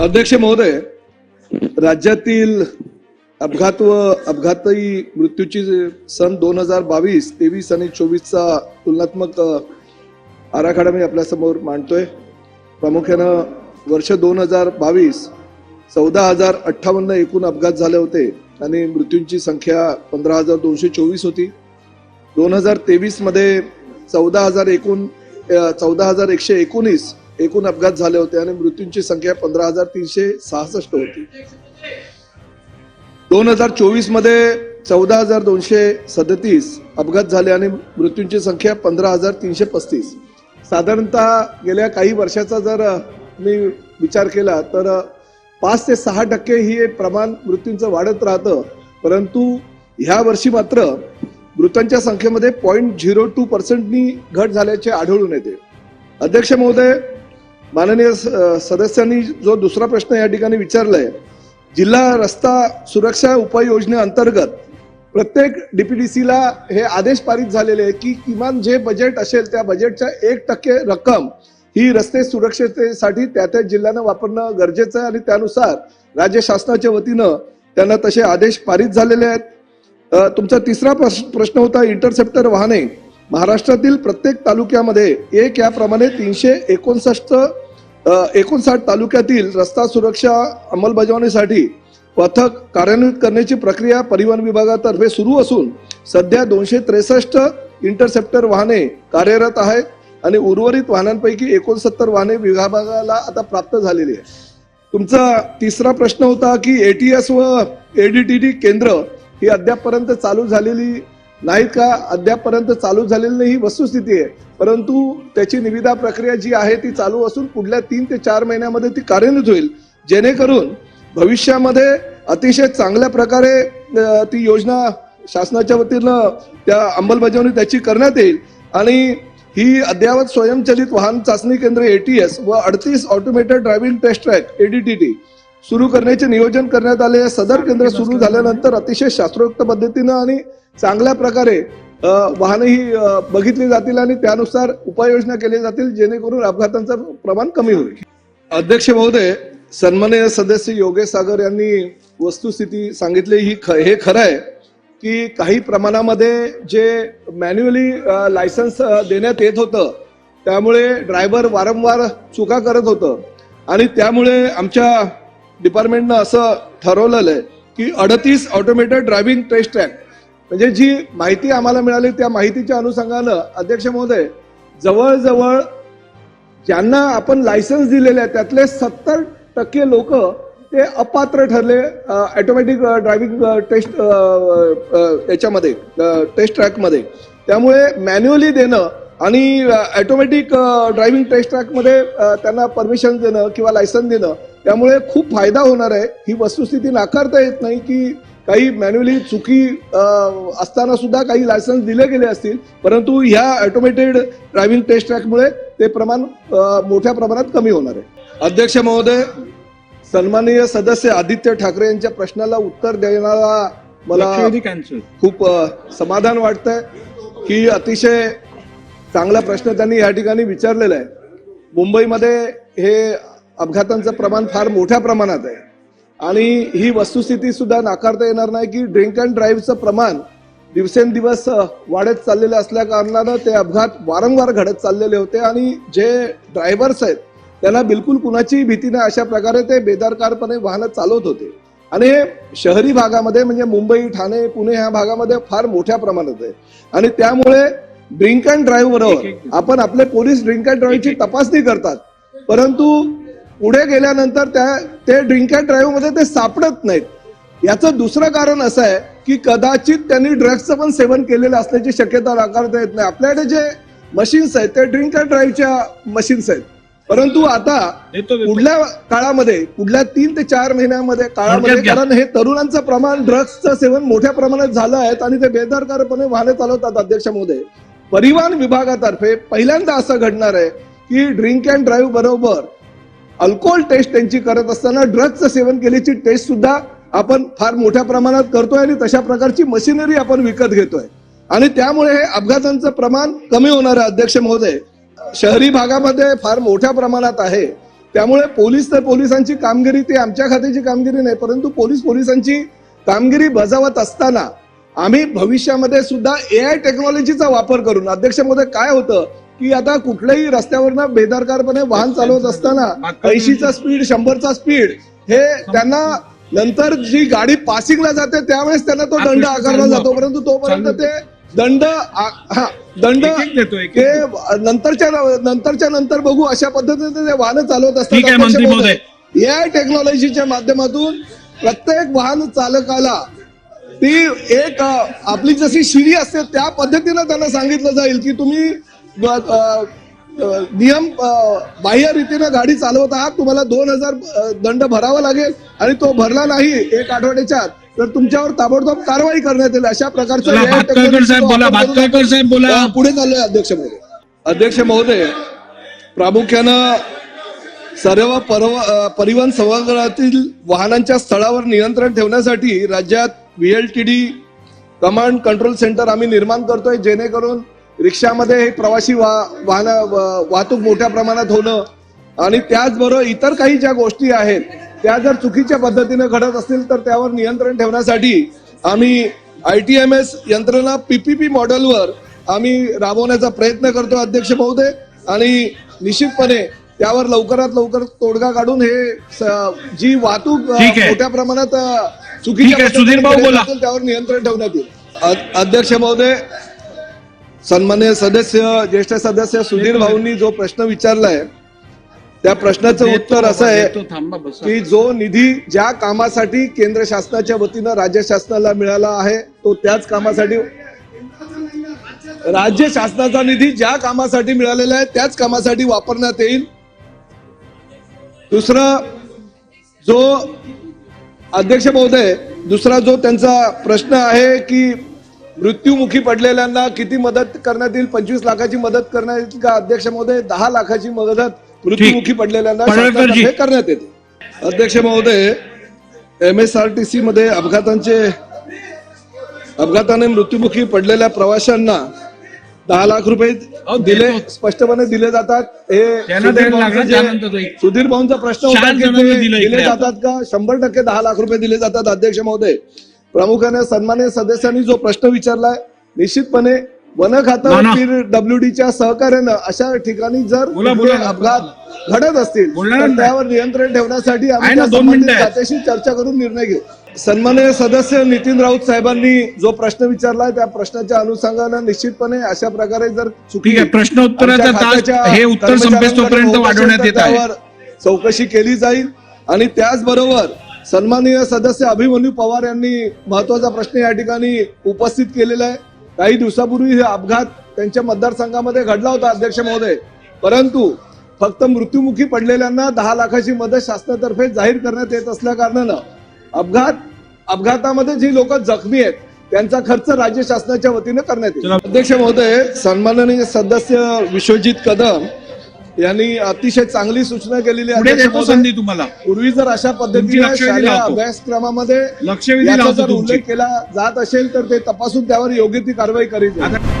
अध्यक्ष महोदय राज्यातील अपघात व अपघातही मृत्यूची सन दोन हजार बावीस तेवीस आणि चोवीसचा तुलनात्मक आराखडा मी आपल्यासमोर मांडतोय. प्रामुख्यानं वर्ष दोन हजार बावीस चौदा हजार अठ्ठावन्न एकूण अपघात झाले होते आणि मृत्यूंची संख्या पंधरा हजार दोनशे चोवीस होती. दोन हजार तेवीसमध्ये चौदा हजार एकूण चौदा हजार एकशे एकोणीस एकूण अपघात झाले होते आणि मृत्यूंची संख्या पंधरा हजार तीनशे सहासष्ट होती. दोन हजार चोवीसमध्ये चौदा हजार दोनशे सदतीस अपघात झाले आणि मृत्यूंची संख्या पंधरा हजार तीनशे पस्तीस. साधारणतः गेल्या काही वर्षाचा जर मी विचार केला तर पाच ते सहा टक्के ही प्रमाण मृत्यूंचं वाढत राहतं. परंतु ह्या वर्षी मात्र मृतांच्या संख्येमध्ये पॉईंट झिरो टू पर्सेंटनी घट झाल्याचे आढळून येते. अध्यक्ष महोदय माननीय स- सदस्यांनी जो दुसरा प्रश्न या ठिकाणी विचारलाय जिल्हा रस्ता सुरक्षा उपाययोजनेअंतर्गत प्रत्येक डीपीडीसीला हे आदेश पारित झालेले आहे की किमान जे बजेट असेल त्या बजेटच्या एक टक्के रक्कम ही रस्ते सुरक्षतेसाठी त्या त्या जिल्ह्यानं वापरणं गरजेचं आहे आणि त्यानुसार राज्य शासनाच्या वतीनं त्यांना तसे आदेश पारित झालेले आहेत. तुमचा तिसरा प्रश्न होता इंटरसेप्टर वाहने. महाराष्ट्रातील प्रत्येक तालुक्यामध्ये एक याप्रमाणे तीनशे एकोणसष्ट एकोणसाठ तालुक्यातील रस्ता सुरक्षा अंमलबजावणीसाठी पथक कार्यान्वित करण्याची प्रक्रिया परिवहन विभागातर्फे सुरू असून सध्या दोनशे त्रेसष्ट इंटरसेप्टर वाहने कार्यरत आहे आणि उर्वरित वाहनांपैकी एकोणसत्तर वाहने विभागाला आता प्राप्त झालेली आहे तुमचा तिसरा प्रश्न होता की एटीएस व एडीटीडी केंद्र ही अद्यापपर्यंत चालू झालेली नाहीत का? अद्यापपर्यंत चालू झालेली नाही ही वस्तुस्थिती आहे. परंतु त्याची निविदा प्रक्रिया जी आहे ती चालू असून पुढल्या तीन ते चार महिन्यामध्ये ती कार्यान्वित होईल. जेणेकरून भविष्यामध्ये अतिशय चांगल्या प्रकारे ती योजना शासनाच्या वतीनं त्या अंमलबजावणी त्याची करण्यात येईल. आणि ही अद्ययावत स्वयंचलित वाहन चाचणी केंद्र एटीएस व अडतीस automated driving test track ADTT सुरू करण्याचे नियोजन करण्यात आले. सदर केंद्र सुरू झाल्यानंतर अतिशय शास्त्रोक्त पद्धतीनं आणि चांगल्या प्रकारे वाहनं ही बघितली जातील आणि त्यानुसार उपाययोजना केल्या जातील जेणेकरून अपघातांचं प्रमाण कमी होईल. अध्यक्ष महोदय सन्माननीय सदस्य योगेश सागर यांनी वस्तुस्थिती सांगितली. ही ख- हे खरं आहे की काही प्रमाणामध्ये जे मॅन्युअली लायसन्स देण्यात येत होतं त्यामुळे ड्रायव्हर वारंवार चुका करत होतं आणि त्यामुळे आमच्या डिपार्टमेंटनं असं ठरवलेलं आहे की अडतीस ऑटोमेटेड ड्रायव्हिंग टेस्ट ट्रॅक म्हणजे जी माहिती आम्हाला मिळाली त्या माहितीच्या अनुषंगानं अध्यक्ष महोदय जवळजवळ ज्यांना आपण लायसन्स दिलेले आहे त्यातले सत्तर टक्के लोक ते अपात्र ठरले ऑटोमॅटिक ड्रायव्हिंग टेस्ट याच्यामध्ये टेस्ट ट्रॅकमध्ये त्यामुळे मॅन्युअली देणं आणि ऑटोमॅटिक ड्रायव्हिंग टेस्ट ट्रॅकमध्ये त्यांना परमिशन देणं किंवा लायसन्स देणं त्यामुळे खूप फायदा होणार आहे. ही वस्तुस्थिती नाकारता येत नाही की काही मॅन्युअली चुकी असताना सुद्धा काही लायसन्स दिले गेले असतील परंतु ह्या ऑटोमेटेड ड्रायव्हिंग टेस्ट ट्रॅकमुळे ते प्रमाण मोठ्या प्रमाणात कमी होणार आहे. अध्यक्ष महोदय सन्माननीय सदस्य आदित्य ठाकरे यांच्या प्रश्नाला उत्तर देणारा मला खूप समाधान वाटतंय की अतिशय चांगला प्रश्न त्यांनी या ठिकाणी विचारलेला आहे. मुंबईमध्ये हे अपघातांचं प्रमाण फार मोठ्या प्रमाणात आहे. आणि ही वस्तुस्थिती सुद्धा नाकारता येणार नाही की ड्रिंक अँड ड्राईव्हचं प्रमाण दिवसेंदिवस वाढत चाललेलं असल्या कारणानं ते अपघात वारंवार घडत चाललेले होते आणि जे ड्रायव्हर्स आहेत त्यांना बिलकुल कुणाची भीती नाही. अशा प्रकारे ते बेदरकारपणे वाहनं चालवत होते. आणि हे शहरी भागामध्ये म्हणजे मुंबई ठाणे पुणे ह्या भागामध्ये फार मोठ्या प्रमाणात आहे. आणि त्यामुळे ड्रिंक अँड ड्राईव्ह बरोबर आपण आपले पोलीस ड्रिंक अँड ड्राईव्हची तपासणी करतात. परंतु पुढे गेल्यानंतर त्या ते ड्रिंक अँड ड्राईव्हमध्ये ते सापडत नाहीत. याचं दुसरं कारण असं आहे की कदाचित त्यांनी ड्रग्सचं पण सेवन केलेलं असण्याची शक्यता नाकारता येत नाही. आपल्याकडे जे मशीन्स आहेत ते ड्रिंक अँड ड्राईव्हच्या मशीन्स आहेत. परंतु आता पुढल्या काळामध्ये पुढल्या तीन ते चार महिन्यामध्ये काळामध्ये. कारण हे तरुणांचं प्रमाण ड्रग्सचं सेवन मोठ्या प्रमाणात झालं आहे आणि ते बेदरकारपणे वाहने चालवतात अध्यक्ष महोदय परिवहन विभागातर्फे पहिल्यांदा असं घडणार आहे की ड्रिंक अँड ड्राईव्ह बरोबर अल्कोहोल टेस्ट त्यांची करत असताना ड्रग्जचं सेवन केल्याची टेस्ट सुद्धा आपण फार मोठ्या प्रमाणात करतोय आणि तशा प्रकारची मशिनरी आपण विकत घेतोय. आणि त्यामुळे हे अपघातांचं प्रमाण कमी होणार आहे अध्यक्ष महोदय शहरी भागामध्ये फार मोठ्या प्रमाणात आहे. त्यामुळे पोलीस तर पोलिसांची कामगिरी ती आमच्या खात्याची कामगिरी नाही परंतु पोलीस पोलिसांची कामगिरी बजावत असताना आम्ही भविष्यामध्ये सुद्धा ए आय टेक्नॉलॉजीचा वापर करून अध्यक्ष महोदय काय होतं की आता कुठल्याही रस्त्यावरनं बेदरकारपणे वाहन चालवत असताना ऐंशीचा स्पीड शंभरचा स्पीड हे त्यांना नंतर जी गाडी पासिंगला जाते त्यावेळेस त्यांना तो दंड आकारला जातो. परंतु तोपर्यंत ते दंड हा दंड ते नंतरच्या नंतरच्या नंतर बघू अशा पद्धतीने ते वाहनं चालवत असतात. ए आय टेक्नॉलॉजीच्या माध्यमातून प्रत्येक वाहन चालकाला ती एक आपली जशी शिडी असते त्या पद्धतीनं त्यांना सांगितलं जाईल की तुम्ही नियम बाह्य रीतीनं गाडी चालवत आहात तुम्हाला दोन हजार दंड भरावा लागेल आणि तो भरला नाही एक आठवड्याच्या आत तर तुमच्यावर ताबडतोब कारवाई करण्यात येईल अशा प्रकारचं पुढे चाललोय अध्यक्ष महोदय. अध्यक्ष महोदय प्रामुख्यानं सर्व परिवहन संवर्गातील वाहनांच्या स्थळावर नियंत्रण ठेवण्यासाठी राज्यात व्हीएलटीडी कमांड कंट्रोल सेंटर आम्ही निर्माण करतोय जेणेकरून रिक्षामध्ये हे प्रवासी वा वाहन वाहतूक मोठ्या प्रमाणात होणं आणि त्याचबरोबर इतर काही ज्या गोष्टी आहेत त्या जर चुकीच्या पद्धतीने घडत असतील तर त्यावर नियंत्रण ठेवण्यासाठी आम्ही आय टी एम एस यंत्रणा पीपीपी मॉडेलवर आम्ही राबवण्याचा प्रयत्न करतो अध्यक्ष महोदय आणि निश्चितपणे त्यावर लवकरात लवकर तोडगा काढून हे जी वाहतूक. मोठ्या प्रमाणात चुकीच्या आहे, सुधीर भाऊ बोला. त्यावर नियंत्रण ठेवण्यात येईल अध्यक्ष महोदय सन्मान्य सदस्य ज्येष्ठ सदस्य सुधीर भाऊंनी जो प्रश्न विचारलाय त्या प्रश्नाचं उत्तर असं आहे. की जो निधी ज्या कामासाठी केंद्र शासनाच्या वतीनं राज्य शासनाला मिळाला आहे तो त्याच कामासाठी राज्य शासनाचा निधी ज्या कामासाठी मिळालेला आहे त्याच कामासाठी वापरण्यात येईल दुसरं जो अध्यक्ष महोदय दुसरा जो त्यांचा प्रश्न आहे की मृत्यूमुखी पडलेल्यांना किती मदत करण्यात येईल? पंचवीस लाखाची मदत करण्यात येईल का? अध्यक्ष महोदय दहा लाखाची मदत मृत्यूमुखी पडलेल्यांना करण्यात येते. अध्यक्ष महोदय M S R T C मध्ये अपघातांचे अपघाताने मृत्यूमुखी पडलेल्या प्रवाशांना दहा लाख रुपये दिले. स्पष्टपणे दिले जातात हे सुधीर भाऊंचं प्रश्न होता की दिलं. जातात का शंभर टक्के दहा लाख रुपये दिले जातात अध्यक्ष महोदय प्रामुख्याने सन्मान्य सदस्यांनी जो प्रश्न विचारलाय निश्चितपणे वन. खातं डब्ल्यू च्या सहकार्यानं अशा ठिकाणी जर. अपघात घडत असतील तर. त्यावर नियंत्रण ठेवण्यासाठी आम्ही चर्चा करून निर्णय घेऊ सन्मान्य सदस्य नितीन राऊत साहेबांनी जो प्रश्न विचारलाय त्या प्रश्नाच्या अनुषंगानं निश्चितपणे अशा प्रकारे जर चुकी प्रश्न उत्तराचा हे उत्तर वाढवण्यात येत आहे. चौकशी केली जाईल आणि त्याचबरोबर सन्माननीय सदस्य अभिमन्यू पवार यांनी महत्त्वाचा प्रश्न या ठिकाणी उपस्थित केलेला आहे काही दिवसापूर्वी हे अपघात त्यांच्या मतदारसंघामध्ये घडला होता अध्यक्ष महोदय परंतु फक्त मृत्युमुखी पडलेल्यांना दहा लाखाची मदत शासनातर्फे जाहीर करण्यात येत असल्या कारणानं अपघात अपघातामध्ये जी लोक जखमी आहेत त्यांचा खर्च राज्य शासनाच्या वतीने करण्यात येईल. अध्यक्ष महोदय सन्माननीय सदस्य विश्वजित कदम यांनी अतिशय चांगली सूचना केलेली आहे पुढे अध्यक्ष देतो महोदय. संधी तुम्हाला पूर्वी जर अशा तुमची पद्धतीने लक्षवेधी शालेय लावतो. अभ्यासक्रमामध्ये लक्षवेधी याचा लावतो जर तुमची. उल्लेख केला जात असेल तर ते तपासून त्यावर योग्य ती कारवाई करीत जाईल. आता